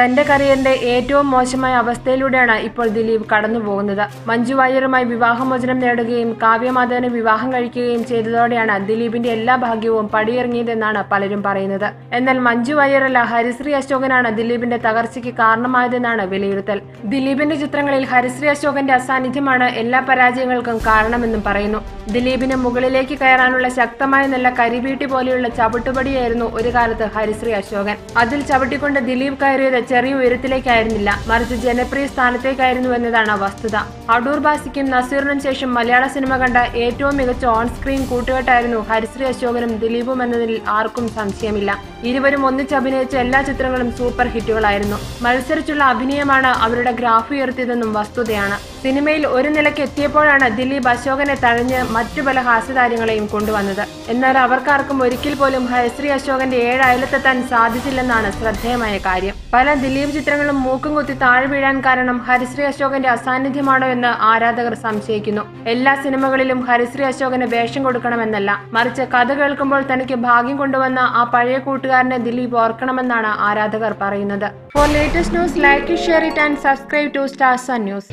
തന്റെ കരിയറിന്റെ ഏറ്റവും മോശമായ അവസ്ഥയിലൂടെയാണ് ഇപ്പോൾ ദിലീപ് കടന്നു പോകുന്നത് മഞ്ജു വാര്യറുമായി വിവാഹമോചനം നേടുകയും കാവ്യമാധവനെ വിവാഹം കഴിക്കുകയും ചെയ്തതോടെയാണ് ദിലീപിന്റെ എല്ലാ ഭാഗ്യവും പടിയിറങ്ങിയതെന്നാണ് പലരും പറയുന്നത്. എന്നാൽ മഞ്ജു വാര്യറല്ല ഹരിശ്രീ അശോകനാണ് ദിലീപിന്റെ തകർച്ചയ്ക്ക് കാരണമായതെന്നാണ് വിലയിരുത്തൽ. ദിലീപിന്റെ ചിത്രങ്ങളിൽ ഹരിശ്രീ അശോകന്റെ അസാന്നിധ്യമാണ് എല്ലാ പരാജയങ്ങൾക്കും കാരണമെന്നും പറയുന്നു. ദിലീപിന് മുകളിലേക്ക് കയറാനുള്ള ശക്തമായ നല്ല കരിവീട്ടി പോലെയുള്ള ചവിട്ടുപടിയായിരുന്നു ഒരു കാലത്ത് ഹരിശ്രീ അശോകൻ. അതിൽ ചവിട്ടിക്കൊണ്ട് ദിലീപ് കയറിയത് ചെറിയ ഉയരത്തിലേക്കായിരുന്നില്ല. മറിച്ച് ജനപ്രിയ സ്ഥാനത്തേക്കായിരുന്നു എന്നതാണ് വസ്തുത. അടൂർ ബാസിക്കും നസീറിനും ശേഷം മലയാള സിനിമ കണ്ട ഏറ്റവും മികച്ച ഓൺ സ്ക്രീൻ കൂട്ടുകെട്ടായിരുന്നു ഹരിശ്രീ അശോകനും ദിലീപും എന്നതിൽ ആർക്കും സംശയമില്ല. ഇരുവരും ഒന്നിച്ച് അഭിനയിച്ച എല്ലാ ചിത്രങ്ങളും സൂപ്പർ ഹിറ്റുകളായിരുന്നു. മത്സരിച്ചുള്ള അഭിനയമാണ് അവരുടെ ഗ്രാഫ് ഉയർത്തിയതെന്നും വസ്തുതയാണ്. സിനിമയിൽ ഒരു നിലയ്ക്ക് എത്തിയപ്പോഴാണ് ദിലീപ് അശോകനെ തഴഞ്ഞ് മറ്റു പല ഹാസ്യതാരങ്ങളെയും കൊണ്ടുവന്നത്. എന്നാൽ അവർക്കാർക്കും ഒരിക്കൽ പോലും ഹരിശ്രീ അശോകന്റെ ഏഴ് അയലത്തെത്താൻ സാധിച്ചില്ലെന്നാണ് ശ്രദ്ധേയമായ കാര്യം. പല ദിലീപ് ചിത്രങ്ങളും മൂക്കും കുത്തി താഴെ വീഴാൻ കാരണം ഹരിശ്രീ അശോകന്റെ അസാന്നിധ്യമാണോ എന്ന് ആരാധകർ സംശയിക്കുന്നു. എല്ലാ സിനിമകളിലും ഹരിശ്രീ അശോകന് വേഷം കൊടുക്കണമെന്നല്ല. മറിച്ച് കഥ കേൾക്കുമ്പോൾ തനിക്ക് ഭാഗ്യം കൊണ്ടുവന്ന ആ പഴയ കൂട്ടുകാരനെ ദിലീപ് ഓർക്കണമെന്നാണ് ആരാധകർ പറയുന്നത്. For latest news like share it and subscribe to stars news